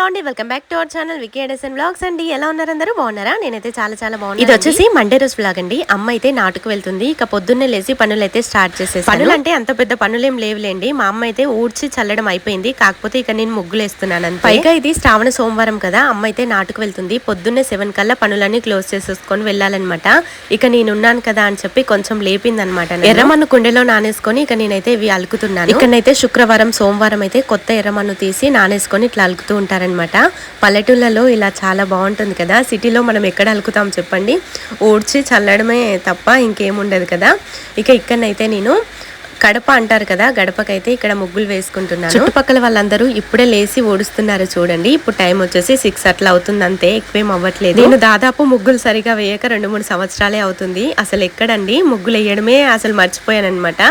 Hello అండి welcome back to our channel Vicky Edison blogs అండి. ఎలా ఉన్నారు అందరూ? బాగున్నారా? నేనైతే చాలా చాలా బాగున్నాను ఇది వచ్చేసి మండే రోజు బ్లాగ్ అండి. అమ్మ అయితే నాటుకు వెళ్తుంది. ఇక పొద్దున్నే లేచి పనులు అయితే స్టార్ట్ చేసేసి పనులు అంటే అంత పెద్ద పనులు ఏం లేవులేండి. మా అమ్మ అయితే ఊడ్చి చల్లడం అయిపోయింది. కాకపోతే ఇక నేను ముగ్గులు వేస్తున్నాను అంతే. పైగా ఇది శ్రావణ సోమవారం కదా. అమ్మ అయితే నాటుకు వెళ్తుంది. పొద్దున్నే సెవెన్ కల్లా పనులన్నీ క్లోజ్ చేసేసుకొని వెళ్ళాలన్నమాట. ఇక నేనున్నాను కదా అని చెప్పి కొంచెం లేపింది అనమాట ఎర్రమన్ను కుండెలో నానేసుకొని ఇక నేనైతే ఇవి అలుకుతున్నాను. ఇక్కడైతే శుక్రవారం సోమవారం అయితే కొత్త ఎర్రమన్ను తీసి నానేసుకొని ఇట్లా అలుకుతూ అనమాట పల్లెటూళ్ళలో ఇలా చాలా బాగుంటుంది కదా. సిటీలో మనం ఎక్కడ అలుకుతాం చెప్పండి. ఓడ్చి చల్లడమే తప్ప ఇంకేముండదు కదా. ఇక ఇక్కడనైతే నేను కడప అంటారు కదా గడపకైతే ఇక్కడ ముగ్గులు వేసుకుంటున్నాను. చుట్టుపక్కల వాళ్ళందరూ ఇప్పుడే లేసి ఓడుస్తున్నారు చూడండి. ఇప్పుడు టైం వచ్చేసి సిక్స్ అట్లా అవుతుంది అంతే ఎక్కువేం అవ్వట్లేదు. నేను దాదాపు ముగ్గులు సరిగా వేయక రెండు మూడు సంవత్సరాలే అవుతుంది. అసలు ఎక్కడండి? ముగ్గులు వేయడమే అసలు మర్చిపోయాను అనమాట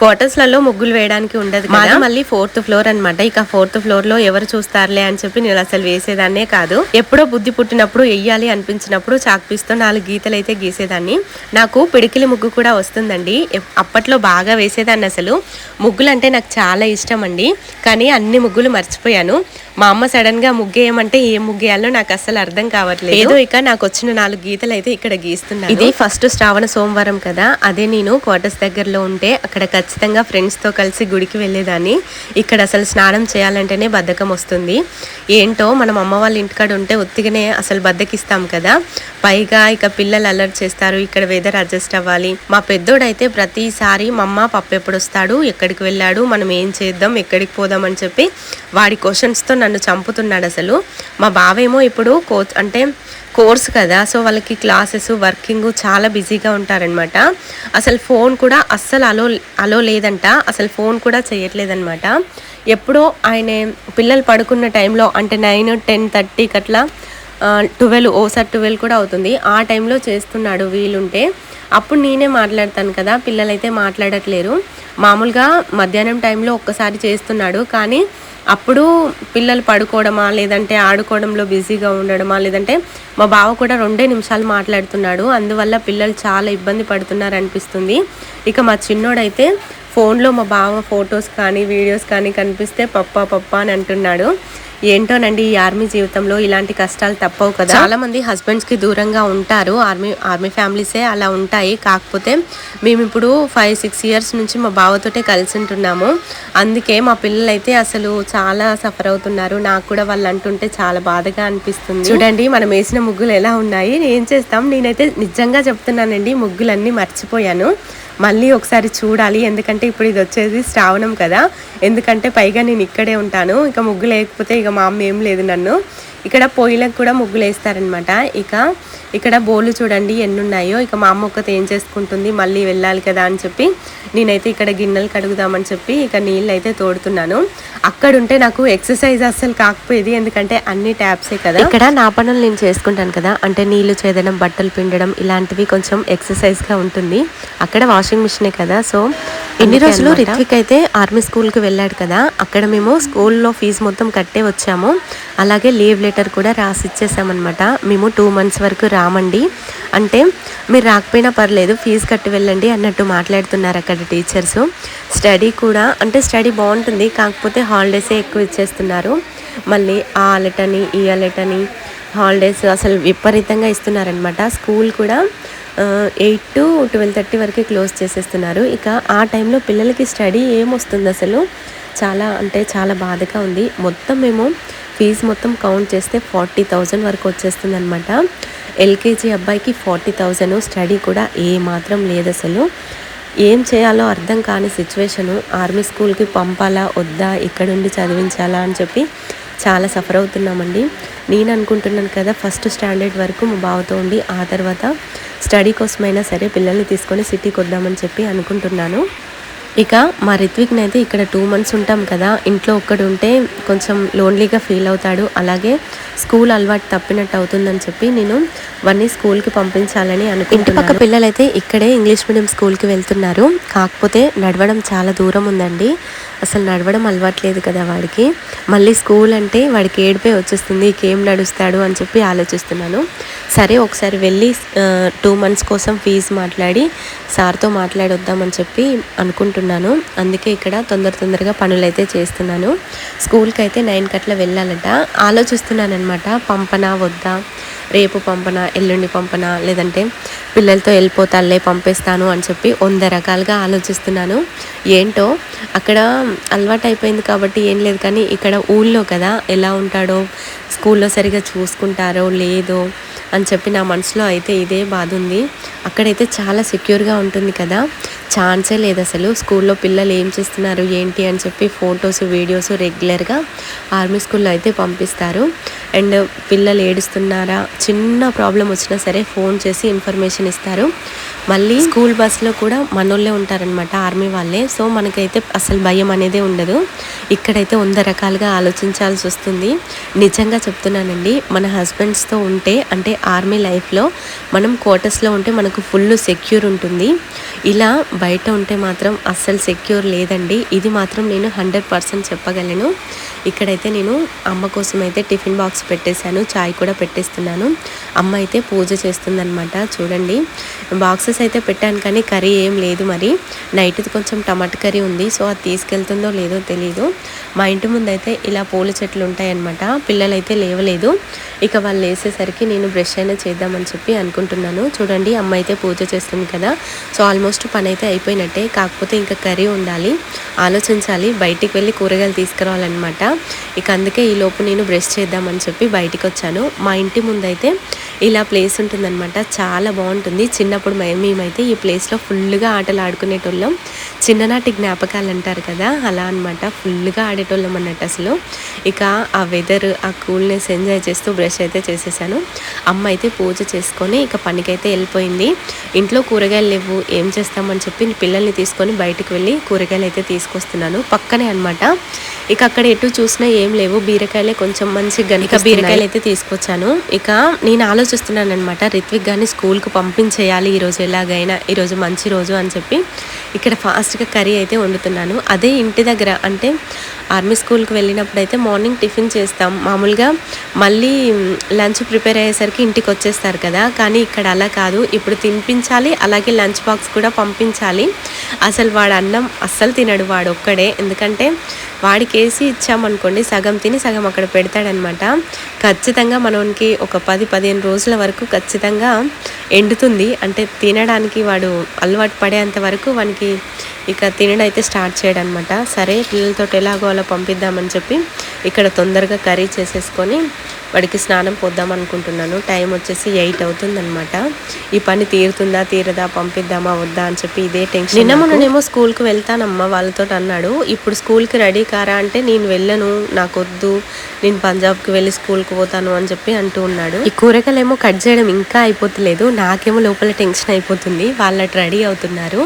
క్వార్టర్స్లలో ముగ్గులు వేయడానికి ఉండదు మాది మళ్ళీ ఫోర్త్ ఫ్లోర్ అన్నమాట. ఇక ఫోర్త్ ఫ్లోర్లో ఎవరు చూస్తారులే అని చెప్పి నేను అసలు వేసేదాన్నే కాదు. ఎప్పుడో బుద్ధి పుట్టినప్పుడు వెయ్యాలి అనిపించినప్పుడు చాక్పీస్తో నాలుగు గీతలు అయితే గీసేదాన్ని. నాకు పిడికిలి ముగ్గు కూడా వస్తుందండి. అప్పట్లో బాగా వేసేదాన్ని. అసలు ముగ్గులు అంటే నాకు చాలా ఇష్టం అండి. కానీ అన్ని ముగ్గులు మర్చిపోయాను. మా అమ్మ సడన్గా ముగ్గేయమంటే ఏ ముగ్గేయాలో నాకు అసలు అర్థం కావట్లేదు. ఏదో ఇక నాకు వచ్చిన నాలుగు గీతలు అయితే ఇక్కడ గీస్తున్నాను. ఇది ఫస్ట్ శ్రావణ సోమవారం కదా అదే నేను క్వార్టర్స్ దగ్గరలో ఉంటే అక్కడ ఖచ్చితంగా ఫ్రెండ్స్తో కలిసి గుడికి వెళ్ళేదాన్ని. ఇక్కడ అసలు స్నానం చేయాలంటేనే బద్ధకం వస్తుంది. ఏంటో మనం అమ్మ వాళ్ళ ఇంటికాడ ఉంటే ఒత్తిగానే అసలు బద్దకిస్తాం కదా. పైగా ఇక పిల్లలు అలర్ట్ చేస్తారు ఇక్కడ వెదర్ అడ్జస్ట్ అవ్వాలి. మా పెద్దోడైతే ప్రతిసారి మా అమ్మ పప్పు ఎప్పుడు వస్తాడు ఎక్కడికి వెళ్ళాడు? మనం ఏం చేద్దాం? ఎక్కడికి పోదాం? అని చెప్పి వాడి క్వశ్చన్స్తో నన్ను చంపుతున్నాడు అసలు. మా బావేమో ఇప్పుడు కోచ్ అంటే కోర్స్ కదా సో వాళ్ళకి క్లాసెస్ వర్కింగ్ చాలా బిజీగా ఉంటారనమాట అసలు ఫోన్ కూడా అస్సలు అలో అలో లేదంట. అసలు ఫోన్ కూడా చేయట్లేదనమాట ఎప్పుడో ఆయన పిల్లలు పడుకున్న టైంలో అంటే నైన్ టెన్ థర్టీకి అట్లా ట్వెల్వ్ ఓసారి ట్వెల్వ్ కూడా అవుతుంది. ఆ టైంలో చేస్తున్నాడు వీలుంటే. అప్పుడు నేనే మాట్లాడతాను కదా పిల్లలైతే మాట్లాడట్లేరు. మామూలుగా మధ్యాహ్నం టైంలో ఒక్కసారి చేస్తున్నాడు కానీ అప్పుడు పిల్లలు పడుకోవడమా లేదంటే ఆడుకోవడంలో బిజీగా ఉండడమా లేదంటే మా బావ కూడా రెండే నిమిషాలు మాట్లాడుతున్నాడు అందువల్ల పిల్లలు చాలా ఇబ్బంది పడుతున్నారు అనిపిస్తుంది ఇక మా చిన్నోడైతే ఫోన్లో మా బావ ఫొటోస్ కానీ వీడియోస్ కానీ కనిపిస్తే పప్ప పప్పా అని అంటున్నాడు. ఏంటోనండి ఈ ఆర్మీ జీవితంలో ఇలాంటి కష్టాలు తప్పవు కదా? చాలా మంది హస్బెండ్స్కి దూరంగా ఉంటారు. ఆర్మీ ఆర్మీ ఫ్యామిలీసే అలా ఉంటాయి. కాకపోతే మేము ఇప్పుడు ఫైవ్ సిక్స్ ఇయర్స్ నుంచి మా బావతోటే కలిసి ఉంటున్నాము. అందుకే మా పిల్లలు అయితే అసలు చాలా సఫర్ అవుతున్నారు. నాకు కూడా వాళ్ళు అంటుంటే చాలా బాధగా అనిపిస్తుంది. చూడండి మనం వేసిన ముగ్గులు ఎలా ఉన్నాయి? ఏం చేస్తాం? నేనైతే నిజంగా చెప్తున్నానండి ముగ్గులన్నీ మర్చిపోయాను. మళ్ళీ ఒకసారి చూడాలి ఎందుకంటే ఇప్పుడు ఇది వచ్చేది శ్రావణం కదా. ఎందుకంటే పైగా నేను ఇక్కడే ఉంటాను ఇక ముగ్గు లేకపోతే ఇక మా అమ్మ ఏం లేదు నన్ను. ఇక్కడ పొయ్యిలకు కూడా ముగ్గులు వేస్తారనమాట ఇక ఇక్కడ బోళ్ళు చూడండి ఎన్ని ఉన్నాయో. ఇక మా అమ్మ ఒక్కతే ఏం చేసుకుంటుంది? మళ్ళీ వెళ్ళాలి కదా అని చెప్పి నేనైతే ఇక్కడ గిన్నెలు కడుగుదామని చెప్పి ఇక నీళ్ళు అయితే తోడుతున్నాను. అక్కడ ఉంటే నాకు ఎక్సర్సైజ్ అస్సలు కాకపోయేది. ఎందుకంటే అన్ని ట్యాప్సే కదా. ఇక్కడ నా పనులు నేను చేసుకుంటాను కదా. అంటే నీళ్ళు చేదడం బట్టలు పిండడం ఇలాంటివి కొంచెం ఎక్సర్సైజ్గా ఉంటుంది. అక్కడ వాషింగ్ మిషనే కదా. సో ఎన్ని రోజులు రిత్విక్ అయితే ఆర్మీ స్కూల్కి వెళ్ళాడు కదా. అక్కడ మేము స్కూల్లో ఫీజు మొత్తం కట్టే వచ్చాము. అలాగే లీవ్ లెటర్ కూడా రాసి ఇచ్చేసామన్నమాట మేము టూ మంత్స్ వరకు రామండి. అంటే మీరు రాకపోయినా పర్లేదు ఫీజు కట్టి వెళ్ళండి అన్నట్టు మాట్లాడుతున్నారు అక్కడ టీచర్స్ స్టడీ కూడా అంటే స్టడీ బాగుంటుంది కాకపోతే హాలిడేసే ఎక్కువ ఇచ్చేస్తున్నారు. మళ్ళీ ఆ అలెట్ అని ఈ అలెట్ అని హాలిడేస్ అసలు విపరీతంగా ఇస్తున్నారనమాట స్కూల్ కూడా ఎయిట్ టు ట్వెల్వ్ థర్టీ వరకు క్లోజ్ చేసేస్తున్నారు. ఇక ఆ టైంలో పిల్లలకి స్టడీ ఏమొస్తుంది అసలు? చాలా అంటే చాలా బాధగా ఉంది. మొత్తం మేము ఫీజు మొత్తం కౌంట్ చేస్తే ఫార్టీ థౌజండ్ వరకు వచ్చేస్తుంది అనమాట ఎల్కేజీ అబ్బాయికి ఫార్టీ థౌజండ్ స్టడీ కూడా ఏ మాత్రం లేదు అసలు. ఏం చేయాలో అర్థం కాని సిచ్యువేషను ఆర్మీ స్కూల్కి పంపాలా వద్దా ఇక్కడుండి చదివించాలా అని చెప్పి చాలా సఫర్ అవుతున్నామండి. నేను అనుకుంటున్నాను కదా ఫస్ట్ స్టాండర్డ్ వరకు మా బావతో ఉండి ఆ తర్వాత స్టడీ కోసమైనా సరే పిల్లల్ని తీసుకొని సిటీకి వద్దామని చెప్పి అనుకుంటున్నాను. ఇక మా రిత్విక్ని అయితే ఇక్కడ టూ మంత్స్ ఉంటాం కదా. ఇంట్లో ఒక్కడు ఉంటే కొంచెం లోన్లీగా ఫీల్ అవుతాడు. అలాగే స్కూల్ అలవాటు తప్పినట్టు అవుతుందని చెప్పి నేను వాడిని స్కూల్కి పంపించాలని అనుకుంటున్నాను పక్క పిల్లలైతే ఇక్కడే ఇంగ్లీష్ మీడియం స్కూల్కి వెళ్తున్నారు. కాకపోతే నడవడం చాలా దూరం ఉందండి. అసలు నడవడం అలవాట్లేదు కదా వాడికి. మళ్ళీ స్కూల్ అంటే వాడికి ఏడిపే వచ్చేస్తుంది. ఇంకేం నడుస్తాడు అని చెప్పి ఆలోచిస్తున్నాను. సరే ఒకసారి వెళ్ళి టూ మంత్స్ కోసం ఫీజు మాట్లాడి సార్తో మాట్లాడొద్దామని చెప్పి అనుకుంటున్నాను. అందుకే ఇక్కడ తొందర తొందరగా పనులైతే చేస్తున్నాను. స్కూల్కి అయితే నైన్ కట్ల వెళ్ళాలట. ఆలోచిస్తున్నాను అనమాట పంపనా వద్దా? రేపు పంపనా ఎల్లుండి పంపనా? లేదంటే పిల్లలతో వెళ్ళిపోతాలే పంపిస్తాను అని చెప్పి వంద రకాలుగా ఆలోచిస్తున్నాను. ఏంటో అక్కడ అలవాటు అయిపోయింది కాబట్టి ఏం లేదు కానీ ఇక్కడ ఊళ్ళో కదా ఎలా ఉంటాడో స్కూల్లో సరిగా చూసుకుంటారో లేదో అని చెప్పి నా మనసులో అయితే ఇదే బాధ ఉంది. అక్కడైతే చాలా సెక్యూర్గా ఉంటుంది కదా. ఛాన్సే లేదు అసలు. స్కూల్లో పిల్లలు ఏం చేస్తున్నారు ఏంటి అని చెప్పి ఫొటోస్ వీడియోస్ రెగ్యులర్గా ఆర్మీ స్కూల్లో అయితే పంపిస్తారు. అండ్ పిల్లలు ఏడుస్తున్నారా చిన్న ప్రాబ్లం వచ్చినా సరే ఫోన్ చేసి ఇన్ఫర్మేషన్ ఇస్తారు. మళ్ళీ స్కూల్ బస్లో కూడా మనోళ్ళే ఉంటారనమాట ఆర్మీ వాళ్ళే. సో మనకైతే అసలు భయం అనేది ఉండదు. ఇక్కడైతే వంద రకాలుగా ఆలోచించాల్సి వస్తుంది. నిజంగా చెప్తున్నానండి మన హస్బెండ్స్తో ఉంటే అంటే ఆర్మీ లైఫ్లో మనం క్వార్టర్స్లో ఉంటే మనకు ఫుల్ సెక్యూర్ ఉంటుంది. ఇలా బయట ఉంటే మాత్రం అస్సలు సెక్యూర్ లేదండి. ఇది మాత్రం నేను హండ్రెడ్ పర్సెంట్ చెప్పగలను. ఇక్కడైతే నేను అమ్మ కోసం అయితే టిఫిన్ బాక్స్ పెట్టేశాను చాయ్ కూడా పెట్టేస్తున్నాను. అమ్మ అయితే పూజ చేస్తుందనమాట చూడండి. బాక్సెస్ అయితే పెట్టాను కానీ కర్రీ ఏం లేదు మరి. నైట్ది కొంచెం టమాటా కర్రీ ఉంది సో అది తీసుకెళ్తుందో లేదో తెలీదు. మా ఇంటి ముందు అయితే ఇలా పూల చెట్లు ఉంటాయన్నమాట. పిల్లలైతే లేవలేదు. ఇక వాళ్ళు వేసేసరికి నేను బ్రష్ అయినా చేద్దామని చెప్పి అనుకుంటున్నాను. చూడండి అమ్మ అయితే పూజ చేస్తుంది కదా. సో ఆల్మోస్ట్ పని అయితే అయిపోయినట్టే. కాకపోతే ఇంకా కర్రీ ఉండాలి. ఆలోచించాలి బయటికి వెళ్ళి కూరగాయలు తీసుకురావాలన్నమాట. ఇక అందుకే ఈ లోపు నేను బ్రష్ చేద్దామని చెప్పి బయటికి వచ్చాను మా ఇంటి ముందైతే ఇలా ప్లేస్ ఉంటుందన్నమాట. చాలా బాగుంటుంది. చిన్నప్పుడు మేమైతే ఈ ప్లేస్లో ఫుల్గా ఆటలు ఆడుకునేటోళ్ళం. చిన్ననాటి జ్ఞాపకాలు అంటారు కదా అలా అనమాట ఫుల్గా ఆడేటోళ్ళం అన్నట్టు అసలు. ఇక ఆ వెదర్ ఆ కూల్నెస్ ఎంజాయ్ చేస్తూ బ్రష్ అయితే చేసేసాను. అమ్మ అయితే పూజ చేసుకొని ఇక పనికైతే వెళ్ళిపోయింది. ఇంట్లో కూరగాయలు లేవు ఏం చేస్తామని చెప్పి పిల్లల్ని తీసుకొని బయటికి వెళ్ళి కూరగాయలు అయితే తీసుకొస్తున్నాను. పక్కనే అనమాట ఇక అక్కడ ఎటు చూసినా ఏం లేవు. బీరకాయలే కొంచెం మంచి గనిక బీరకాయలు అయితే తీసుకొచ్చాను. ఇక నేను ఆలోచిస్తున్నాను అనమాట రిత్విక్ గాని స్కూల్కి పంపించేయాలి. ఈరోజు ఎలాగైనా ఈరోజు మంచి రోజు అని చెప్పి. ఇక్కడ ఫాస్ట్గా కర్రీ అయితే వండుతున్నాను. అదే ఇంటి దగ్గర అంటే ఆర్మీ స్కూల్కి వెళ్ళినప్పుడు అయితే మార్నింగ్ టిఫిన్ చేస్తాం. మామూలుగా మళ్ళీ లంచ్ ప్రిపేర్ అయ్యేసరికి ఇంటికి వచ్చేస్తారు కదా. కానీ ఇక్కడ అలా కాదు. ఇప్పుడు తినిపించాలి అలాగే లంచ్ బాక్స్ కూడా పంపించాలి. అసలు వాడు అన్నం అస్సలు తినడు వాడు ఒక్కడే. ఎందుకంటే వాడికి వేసి ఇచ్చామనుకోండి సగం తిని సగం అక్కడ పెడతాడనమాట. ఖచ్చితంగా మనకి ఒక పది పదిహేను రోజుల వరకు ఖచ్చితంగా ఎండుతుంది. అంటే తినడానికి వాడు అలవాటు పడేంత వరకు వానికి ఇక తినడం అయితే స్టార్ట్ చేయడనమాట. సరే పిల్లలతో ఎలాగో అలా పంపిద్దామని చెప్పి ఇక్కడ తొందరగా కర్రీ చేసేసుకొని వాడికి స్నానం పోద్దాం అనుకుంటున్నాను. టైం వచ్చేసి ఎయిట్ అవుతుందన్నమాట. ఈ పని తీరుతుందా తీరదా పంపిద్దామా వద్దా అని చెప్పి ఇదే టెన్షన్ నిన్న మొన్ననేమో స్కూల్కి వెళ్తానమ్మా వాళ్ళతో అన్నాడు. ఇప్పుడు స్కూల్కి రెడీ కారా అంటే నేను వెళ్ళను నాకొద్దు నేను పంజాబ్కి వెళ్ళి స్కూల్కి పోతాను అని చెప్పి అంటూ ఉన్నాడు. ఈ కూరగాయలు ఏమో కట్ చేయడం ఇంకా అయిపోతలేదు నాకేమో లోపల టెన్షన్ అయిపోతుంది వాళ్ళ రెడీ అవుతున్నారు.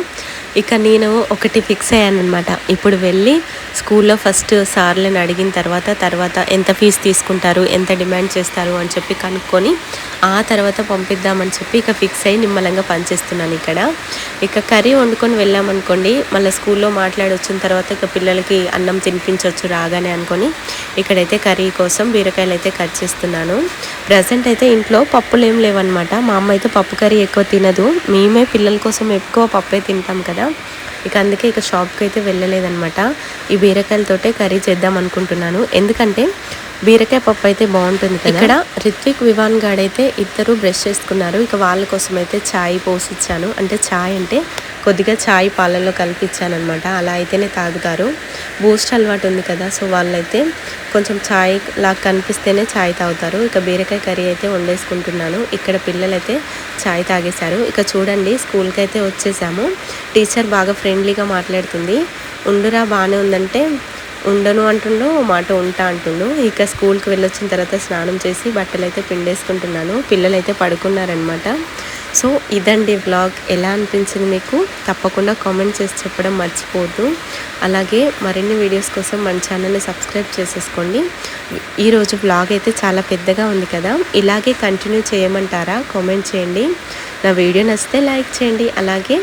ఇక నేను ఒకటి ఫిక్స్ అయ్యాను అనమాట ఇప్పుడు వెళ్ళి స్కూల్లో ఫస్ట్ సార్లను అడిగిన తర్వాత తర్వాత ఎంత ఫీజు తీసుకుంటారు ఎంత డిమాండ్ చేస్తారు అని చెప్పి కనుక్కొని ఆ తర్వాత పంపిద్దామని చెప్పి ఇక ఫిక్స్ అయ్యి నిమ్మలంగా పనిచేస్తున్నాను ఇక్కడ. ఇక కర్రీ వండుకొని వెళ్ళామనుకోండి మళ్ళీ స్కూల్లో మాట్లాడి వచ్చిన తర్వాత ఇక పిల్లలకి అన్నం తినిపించవచ్చు రాగానే అనుకొని ఇక్కడైతే కర్రీ కోసం బీరకాయలు అయితే కట్ చేస్తున్నాను. ప్రజెంట్ అయితే ఇంట్లో పప్పులు ఏం లేవన్నమాట. మా అమ్మ అయితే పప్పు కర్రీ ఎక్కువ తినదు. మేమే పిల్లల కోసం ఎక్కువ పప్పే తింటాం కదా. ఇక అందుకే ఇక షాప్కి అయితే వెళ్ళలేదనమాట. ఈ బీరకాయలతోటే కర్రీ చేద్దాం అనుకుంటున్నాను. ఎందుకంటే బీరకాయ పప్పు అయితే బాగుంటుంది ఇక్కడ రిత్విక్ వివాన్ గాడైతే ఇద్దరు బ్రష్ చేసుకున్నారు. ఇక వాళ్ళ కోసం అయితే ఛాయ్ పోసిచ్చాను. అంటే ఛాయ్ అంటే కొద్దిగా ఛాయ్ పాలల్లో కలిపిచ్చాను అనమాట అలా అయితేనే తాగుతారు. బూస్ట్ అలవాటు ఉంది కదా సో వాళ్ళైతే కొంచెం ఛాయ్ లాగా కనిపిస్తేనే ఛాయ్ తాగుతారు. ఇక బీరకాయ కర్రీ అయితే వండేసుకుంటున్నాను. ఇక్కడ పిల్లలైతే ఛాయ్ తాగేశారు. ఇక చూడండి స్కూల్కి అయితే వచ్చేసాము. టీచర్ బాగా ఫ్రెండ్లీగా మాట్లాడుతుంది. ఉండురా బాగానే ఉందంటే ఉండను అంటుండు మాట ఉంటా అంటుండు. ఇక స్కూల్కి వెళ్ళొచ్చిన తర్వాత స్నానం చేసి బట్టలు అయితే పిండేసుకుంటున్నాను. పిల్లలు అయితే పడుకున్నారనమాట సో ఇదండి వ్లాగ్. ఎలా అనిపించింది మీకు? తప్పకుండా కామెంట్ చేసి చెప్పడం మర్చిపోవద్దు. అలాగే మరిన్ని వీడియోస్ కోసం మన ఛానల్ని సబ్స్క్రైబ్ చేసేసుకోండి. ఈరోజు వ్లాగ్ అయితే చాలా పెద్దగా ఉంది కదా. ఇలాగే కంటిన్యూ చేయమంటారా? కామెంట్ చేయండి. నా వీడియో నచ్చితే లైక్ చేయండి. అలాగే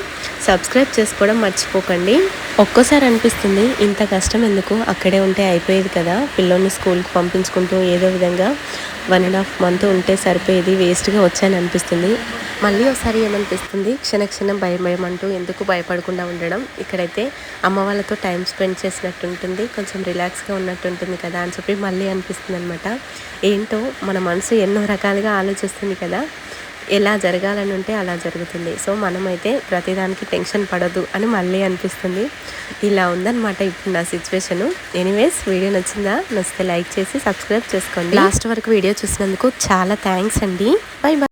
సబ్స్క్రైబ్ చేసుకోవడం మర్చిపోకండి. ఒక్కోసారి అనిపిస్తుంది ఇంత కష్టం ఎందుకు? అక్కడే ఉంటే అయిపోయేది కదా? పిల్లోని స్కూల్కి పంపించుకుంటూ ఏదో విధంగా వన్ అండ్ హాఫ్ మంత్ ఉంటే సరిపోయేది వేస్ట్గా వచ్చాయని అనిపిస్తుంది. మళ్ళీ ఒకసారి ఏమనిపిస్తుంది? క్షణ క్షణం భయం భయం అంటూ ఎందుకు భయపడకుండా ఉండడం? ఇక్కడైతే అమ్మ వాళ్ళతో టైం స్పెండ్ చేసినట్టు ఉంటుంది కొంచెం రిలాక్స్గా ఉన్నట్టు ఉంటుంది కదా అని చెప్పి మళ్ళీ అనిపిస్తుంది అనమాట ఏంటో మన మనసు ఎన్నో రకాలుగా ఆలోచిస్తుంది కదా? ఎలా జరగాలని ఉంటే అలా జరుగుతుంది. సో మనమైతే ప్రతిదానికి టెన్షన్ పడదు అని మళ్ళీ అనిపిస్తుంది. ఇలా ఉందన్నమాట ఇప్పుడు నా సిచ్యువేషను. ఎనీవేస్ వీడియో నచ్చిందా? నచ్చితే లైక్ చేసి సబ్స్క్రైబ్ చేసుకోండి. లాస్ట్ వరకు వీడియో చూసినందుకు చాలా థ్యాంక్స్ అండి. Bye bye